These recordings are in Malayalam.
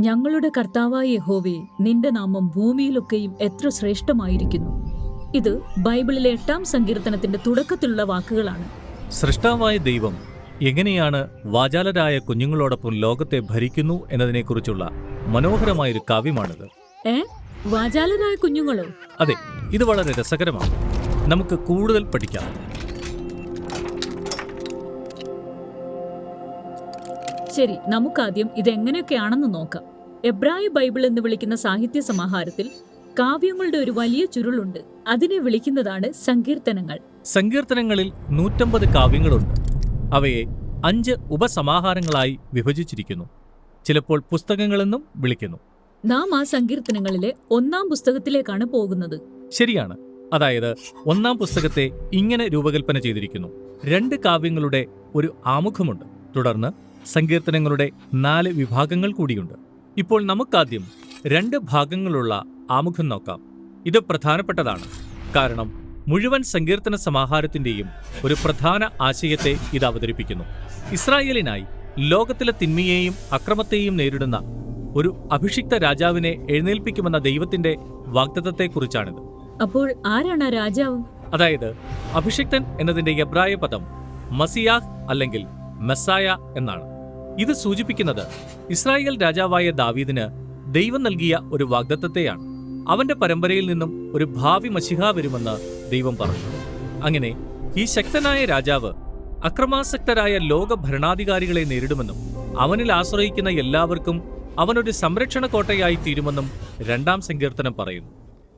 ഞങ്ങളുടെ കർത്താവായ യഹോവേ നിന്റെ നാമം ഭൂമിയിലൊക്കെയും എത്ര ശ്രേഷ്ഠമായിരിക്കുന്നു. ഇത് ബൈബിളിലെ എട്ടാം സങ്കീർത്തനത്തിന്റെ തുടക്കത്തിലുള്ള വാക്കുകളാണ്. സൃഷ്ടാവായ ദൈവം എങ്ങനെയാണ് വാചാലരായ കുഞ്ഞുങ്ങളോടൊപ്പം ലോകത്തെ ഭരിക്കുന്നു എന്നതിനെക്കുറിച്ചുള്ള മനോഹരമായൊരു കാവ്യമാണിത്. ഏ? വാചാലരായ കുഞ്ഞുങ്ങളോ? അതെ ഇത് വളരെ രസകരമാണ്. നമുക്ക് കൂടുതൽ പഠിക്കാം. ശരി നമുക്കാദ്യം ഇതെങ്ങനെയൊക്കെയാണെന്ന് നോക്കാം. എബ്രായ ബൈബിൾ എന്ന് വിളിക്കുന്ന സാഹിത്യ സമാഹാരത്തിൽ കാവ്യങ്ങളുടെ ഒരു വലിയ ചുരുളുണ്ട്. അതിനെ വിളിക്കുന്നതാണ് സങ്കീർത്തനങ്ങൾ. സങ്കീർത്തനങ്ങളിൽ നൂറ്റമ്പത് കാവ്യങ്ങളുണ്ട്. അവയെ അഞ്ച് ഉപസമാഹാരങ്ങളായി വിഭജിച്ചിരിക്കുന്നു. ചിലപ്പോൾ പുസ്തകങ്ങളെന്നും വിളിക്കുന്നു. നാം ആ സങ്കീർത്തനങ്ങളിലെ ഒന്നാം പുസ്തകത്തിലേക്കാണ് പോകുന്നത്. ശരിയാണ്. അതായത് ഒന്നാം പുസ്തകത്തെ ഇങ്ങനെ രൂപകൽപ്പന ചെയ്തിരിക്കുന്നു. രണ്ട് കാവ്യങ്ങളുടെ ഒരു ആമുഖമുണ്ട്. തുടർന്ന് സങ്കീർത്തനങ്ങളുടെ നാല് വിഭാഗങ്ങൾ കൂടിയുണ്ട്. ഇപ്പോൾ നമുക്കാദ്യം രണ്ട് ഭാഗങ്ങളുള്ള ആമുഖം നോക്കാം. ഇത് പ്രധാനപ്പെട്ടതാണ്. കാരണം മുഴുവൻ സങ്കീർത്തന സമാഹാരത്തിന്റെയും ഒരു പ്രധാന ആശയത്തെ ഇത് അവതരിപ്പിക്കുന്നു. ഇസ്രായേലിനായി ലോകത്തിലെ തിന്മയെയും അക്രമത്തെയും നേരിടുന്ന ഒരു അഭിഷിക്ത രാജാവിനെ എഴുന്നേൽപ്പിക്കുമെന്ന ദൈവത്തിന്റെ വാഗ്ദത്തത്തെക്കുറിച്ചാണിത്. അപ്പോൾ ആരാണ് രാജാവ്? അതായത് അഭിഷിക്തൻ എന്നതിന്റെ എബ്രായ പദം മസിയാഹ് അല്ലെങ്കിൽ മെസ്സായ എന്നാണ്. ഇത് സൂചിപ്പിക്കുന്നത് ഇസ്രായേൽ രാജാവായ ദാവീദിന് ദൈവം നൽകിയ ഒരു വാഗ്ദത്തത്തെയാണ്. അവന്റെ പരമ്പരയിൽ നിന്നും ഒരു ഭാവി മഷിഹ വരുമെന്ന് ദൈവം പറഞ്ഞു. അങ്ങനെ ഈ ശക്തനായ രാജാവ് അക്രമാസക്തരായ ലോക ഭരണാധികാരികളെ നേരിടുമെന്നും അവനിൽ ആശ്രയിക്കുന്ന എല്ലാവർക്കും അവനൊരു സംരക്ഷണ കോട്ടയായി തീരുമെന്നും രണ്ടാം സങ്കീർത്തനം പറയുന്നു.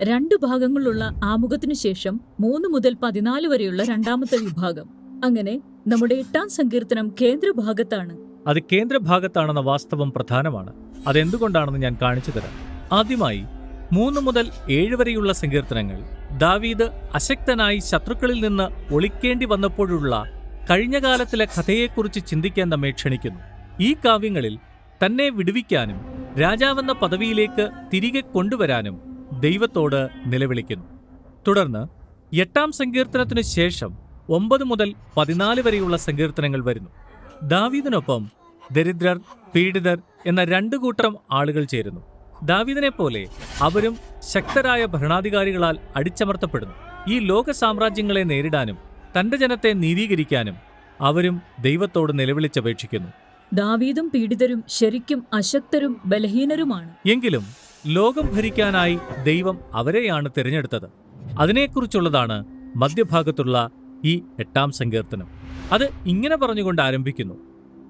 രണ്ടു ഭാഗങ്ങളുള്ള ആമുഖത്തിനു ശേഷം മൂന്ന് മുതൽ പതിനാല് വരെയുള്ള രണ്ടാമത്തെ വിഭാഗം. അങ്ങനെ നമ്മുടെ എട്ടാം സങ്കീർത്തനം കേന്ദ്രഭാഗത്താണ്. അത് കേന്ദ്രഭാഗത്താണെന്ന വാസ്തവം പ്രധാനമാണ്. അതെന്തുകൊണ്ടാണെന്ന് ഞാൻ കാണിച്ചു തരാം. ആദ്യമായി മൂന്ന് മുതൽ ഏഴ് വരെയുള്ള സങ്കീർത്തനങ്ങൾ ദാവീദ് അശക്തനായി ശത്രുക്കളിൽ നിന്ന് ഒളിക്കേണ്ടി വന്നപ്പോഴുള്ള കഴിഞ്ഞ കാലത്തിലെ കഥയെക്കുറിച്ച് ചിന്തിക്കാൻ നമ്മെ ക്ഷണിക്കുന്നു. ഈ കാവ്യങ്ങളിൽ തന്നെ വിടുവിക്കാനും രാജാവെന്ന പദവിയിലേക്ക് തിരികെ കൊണ്ടുവരാനും ദൈവത്തോട് നിലവിളിക്കുന്നു. തുടർന്ന് എട്ടാം സങ്കീർത്തനത്തിനു ശേഷം ഒമ്പത് മുതൽ പതിനാല് വരെയുള്ള സങ്കീർത്തനങ്ങൾ വരുന്നു. ദാവീദിനൊപ്പം ദരിദ്രർ പീഡിതർ എന്ന രണ്ടു കൂട്ടം ആളുകൾ ചേരുന്നു. ദാവീദിനെ പോലെ അവരും ശക്തരായ ഭരണാധികാരികളാൽ അടിച്ചമർത്തപ്പെടുന്നു. ഈ ലോക സാമ്രാജ്യങ്ങളെ നേരിടാനും തന്റെ ജനത്തെ നീതീകരിക്കാനും അവരും ദൈവത്തോട് നിലവിളിച്ചപേക്ഷിക്കുന്നു. ദാവീദും പീഡിതരും ശരിക്കും അശക്തരും ബലഹീനരുമാണ്. എങ്കിലും ലോകം ഭരിക്കാനായി ദൈവം അവരെയാണ് തിരഞ്ഞെടുത്തത്. അതിനെക്കുറിച്ചുള്ളതാണ് മധ്യഭാഗത്തുള്ള ഈ എട്ടാം സങ്കീർത്തനം. അത് ഇങ്ങനെ പറഞ്ഞുകൊണ്ട് ആരംഭിക്കുന്നു.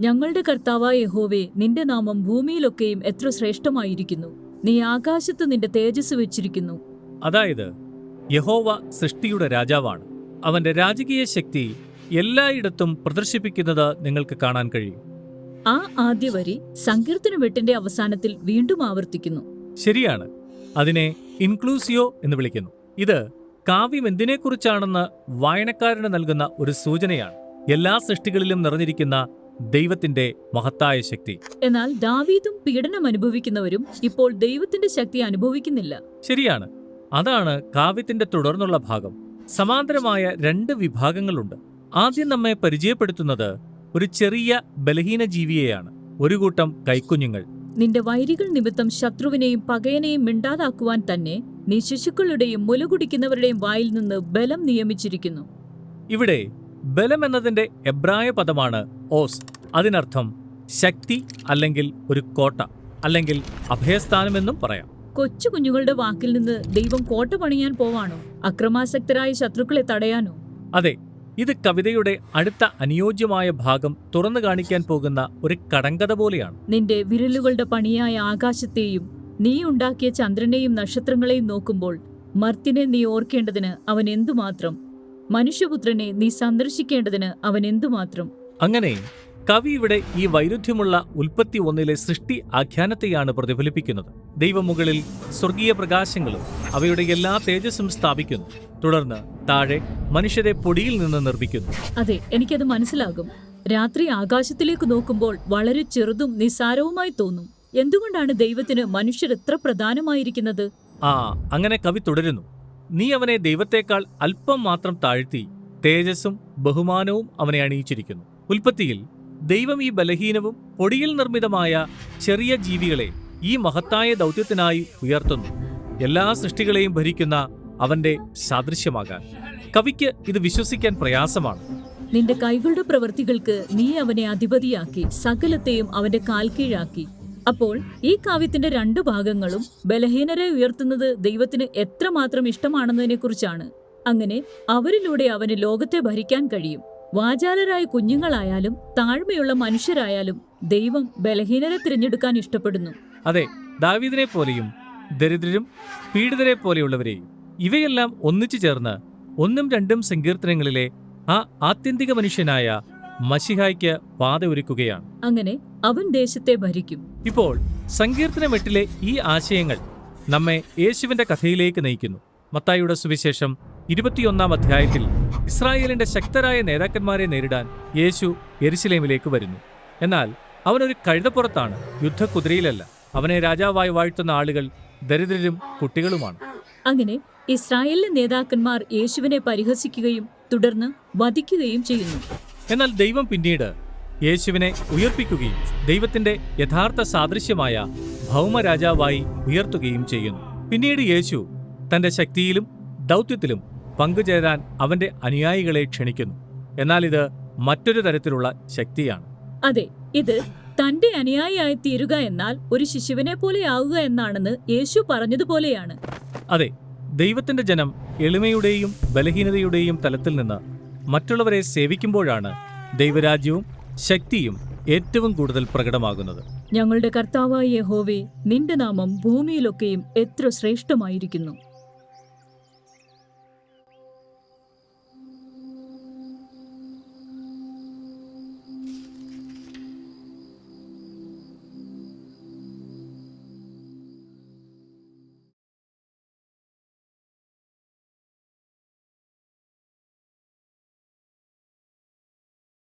ഞങ്ങളുടെ കർത്താവായ യഹോവേ നിന്റെ നാമം ഭൂമിയിലൊക്കെയും എത്ര ശ്രേഷ്ഠമായിരിക്കുന്നു. നീ ആകാശത്ത് നിന്റെ തേജസ് വെച്ചിരിക്കുന്നു. അതായത് യഹോവ സൃഷ്ടിയുടെ രാജാവാണ്. അവന്റെ രാജകീയ ശക്തി എല്ലായിടത്തും പ്രദർശിപ്പിക്കുന്നത് നിങ്ങൾക്ക് കാണാൻ കഴിയും. ആ ആദ്യ വരി സങ്കീർത്തന വെട്ടിന്റെ അവസാനത്തിൽ വീണ്ടും ആവർത്തിക്കുന്നു. ശരിയാണ്. അതിനെ ഇൻക്ലൂസിയോ എന്ന് വിളിക്കുന്നു. ഇത് കാവ്യം എന്തിനെക്കുറിച്ചാണെന്ന് വായനക്കാരന് നൽകുന്ന ഒരു സൂചനയാണ്. എല്ലാ സൃഷ്ടികളിലും നിറഞ്ഞിരിക്കുന്ന ദൈവത്തിന്റെ മഹത്തായ ശക്തി. എന്നാൽ ദാവീദും പീഡനം അനുഭവിക്കുന്നവരും ഇപ്പോൾ ദൈവത്തിന്റെ ശക്തി അനുഭവിക്കുന്നില്ല. ശരിയാണ്. അതാണ് കാവ്യത്തിന്റെ തുടർന്നുള്ള ഭാഗം. സമാന്തരമായ രണ്ട് വിഭാഗങ്ങളുണ്ട്. ആദ്യം നമ്മെ പരിചയപ്പെടുത്തുന്നത് ഒരു ചെറിയ ബലഹീന ജീവിയെയാണ്. ഒരു കൂട്ടം കൈക്കുഞ്ഞുങ്ങൾ. നിന്റെ വൈരികൾ നിമിത്തം ശത്രുവിനെയും പകയനെയും മിണ്ടാതാക്കുവാൻ തന്നെ നീ ശിശുക്കളുടെയും മുലകുടിക്കുന്നവരുടെയും വായിൽ നിന്ന് ബലം നിയമിച്ചിരിക്കുന്നു. ഇവിടെ ബലം എന്നതിന്റെ എബ്രായ പദമാണ് ഓസ്. അതിനർത്ഥം ശക്തി അല്ലെങ്കിൽ ഒരു കോട്ട അല്ലെങ്കിൽ അഭയസ്ഥാനമെന്നും പറയാം. കൊച്ചു കുഞ്ഞുങ്ങളുടെ വാക്കിൽ നിന്ന് ദൈവം കോട്ട പണിയാൻ പോവാണോ? അക്രമാസക്തരായ ശത്രുക്കളെ തടയാനോ? അതെ ഇത് കവിതയുടെ അടുത്ത അനുയോജ്യമായ ഭാഗം തുറന്നു കാണിക്കാൻ പോകുന്ന ഒരു കടങ്കഥ പോലെയാണ്. നിന്റെ വിരലുകളുടെ പണിയായ ആകാശത്തെയും നീ ഉണ്ടാക്കിയ ചന്ദ്രനെയും നക്ഷത്രങ്ങളെയും നോക്കുമ്പോൾ മർത്തിനെ നീ ഓർക്കേണ്ടതിന് അവൻ എന്തുമാത്രം മനുഷ്യപുത്രനെ നീ സന്ദർശിക്കേണ്ടതിന് അവൻ എന്തുമാത്രം? അങ്ങനെ കവി ഇവിടെ ഈ വൈരുദ്ധ്യമുള്ള ഉൽപ്പത്തി ഒന്നിലെ സൃഷ്ടി ആഖ്യാനത്തെയാണ് പ്രതിഫലിപ്പിക്കുന്നത്. ദൈവമുകളിൽ സ്വർഗീയ പ്രകാശങ്ങളും അവയുടെ എല്ലാ തേജസ്സും സ്ഥാപിക്കുന്നു. തുടർന്ന് താഴെ മനുഷ്യരെ പൊടിയിൽ നിന്ന് നിർമ്മിക്കുന്നു. അതെ എനിക്കത് മനസ്സിലാകും. രാത്രി ആകാശത്തിലേക്ക് നോക്കുമ്പോൾ വളരെ ചെറുതും നിസ്സാരവുമായി തോന്നും. എന്തുകൊണ്ടാണ് ദൈവത്തിന് മനുഷ്യർ എത്ര പ്രധാനമായിരിക്കുന്നത്? ആ അങ്ങനെ കവി തുടരുന്നു. നീ അവനെ ദൈവത്തെക്കാൾ അല്പം മാത്രം താഴ്ത്തി തേജസ്സും ബഹുമാനവും അവനെ അണിയിച്ചിരിക്കുന്നു. ഉൽപ്പത്തിയിൽ ദൈവം ഈ ബലഹീനവും പൊടിയിൽ നിർമ്മിതമായ ചെറിയ ജീവികളെ ഈ മഹത്തായ ദൗത്യത്തിനായി ഉയർത്തുന്നു. എല്ലാ സൃഷ്ടികളെയും ഭരിക്കുന്ന അവന്റെ സാദൃശ്യമാകാൻ. കവിക്ക് ഇത് വിശ്വസിക്കാൻ പ്രയാസമാണ്. നിന്റെ കൈകളുടെ പ്രവൃത്തികൾക്ക് നീ അവനെ അധിപതിയാക്കി സകലത്തെയും അവന്റെ കാൽക്കീഴാക്കി. അപ്പോൾ ഈ കാവ്യത്തിന്റെ രണ്ടു ഭാഗങ്ങളും ബലഹീനരെ ഉയർത്തുന്നത് ദൈവത്തിന് എത്രമാത്രം ഇഷ്ടമാണെന്നതിനെക്കുറിച്ചാണ്. അങ്ങനെ അവരിലൂടെ അവന് ലോകത്തെ ഭരിക്കാൻ കഴിയും. വാചാലരായ കുഞ്ഞുങ്ങളായാലും താഴ്മയുള്ള മനുഷ്യരായാലും ദൈവം ബലഹീനരെ തിരഞ്ഞെടുക്കാൻ ഇഷ്ടപ്പെടുന്നു. അതെ ദാവീദിനെ പോലെയും ദരിദ്രരും പീഡിതരെ പോലെയുള്ളവരെയും ഇവയെല്ലാം ഒന്നിച്ചു ചേർന്ന് ഒന്നും രണ്ടും സങ്കീർത്തനങ്ങളിലെ ആ ആത്യന്തിക മനുഷ്യനായ മഷിഹായ്ക്ക് പാത ഒരുക്കുകയാണ്. അങ്ങനെ അവൻ ദേശത്തെ ഭരിക്കും. ഇപ്പോൾ സങ്കീർത്തനം എട്ടിലെ ഈ ആശയങ്ങൾ നമ്മെ യേശുവിന്റെ കഥയിലേക്ക് നയിക്കുന്നു. മത്തായിയുടെ സുവിശേഷം ഇരുപത്തിയൊന്നാം അധ്യായത്തിൽ ഇസ്രായേലിന്റെ ശക്തരായ നേതാക്കന്മാരെ നേരിടാൻ യേശു എരുസലേമിലേക്ക് വരുന്നു. എന്നാൽ അവനൊരു കഴുതപ്പുറത്താണ് യുദ്ധക്കുതിരയിലല്ല. അവനെ രാജാവായി വാഴ്ത്തുന്ന ആളുകൾ ദരിദ്രരും കുട്ടികളുമാണ്. അങ്ങനെ ഇസ്രായേലിലെ നേതാക്കന്മാർ യേശുവിനെ പരിഹസിക്കുകയും തുടർന്ന് വധിക്കുകയും ചെയ്യുന്നു. എന്നാൽ ദൈവം പിന്നീട് യേശുവിനെ ഉയർപ്പിക്കുകയും ദൈവത്തിന്റെ യഥാർത്ഥ സാദൃശ്യമായ ഭൗമരാജാവായി ഉയർത്തുകയും ചെയ്യുന്നു. പിന്നീട് യേശു തന്റെ ശക്തിയിലും ദൗത്യത്തിലും പങ്കുചേരാൻ അവന്റെ അനുയായികളെ ക്ഷണിക്കുന്നു. എന്നാൽ ഇത് മറ്റൊരു തരത്തിലുള്ള ശക്തിയാണ്. അതെ ഇത് തന്റെ അനുയായിയായി തീരുക എന്നാൽ ഒരു ശിശുവിനെ പോലെ ആവുക എന്നാണെന്ന് യേശു പറഞ്ഞതുപോലെയാണ്. അതെ ദൈവത്തിന്റെ ജനം എളിമയുടെയും ബലഹീനതയുടെയും തലത്തിൽ നിന്ന് മറ്റുള്ളവരെ സേവിക്കുമ്പോഴാണ് ദൈവരാജ്യവും ശക്തിയും ഏറ്റവും കൂടുതൽ പ്രകടമാകുന്നത്. ഞങ്ങളുടെ കർത്താവായ യഹോവേ നിന്റെ നാമം ഭൂമിയിലൊക്കെയും എത്ര ശ്രേഷ്ഠമായിരിക്കുന്നു.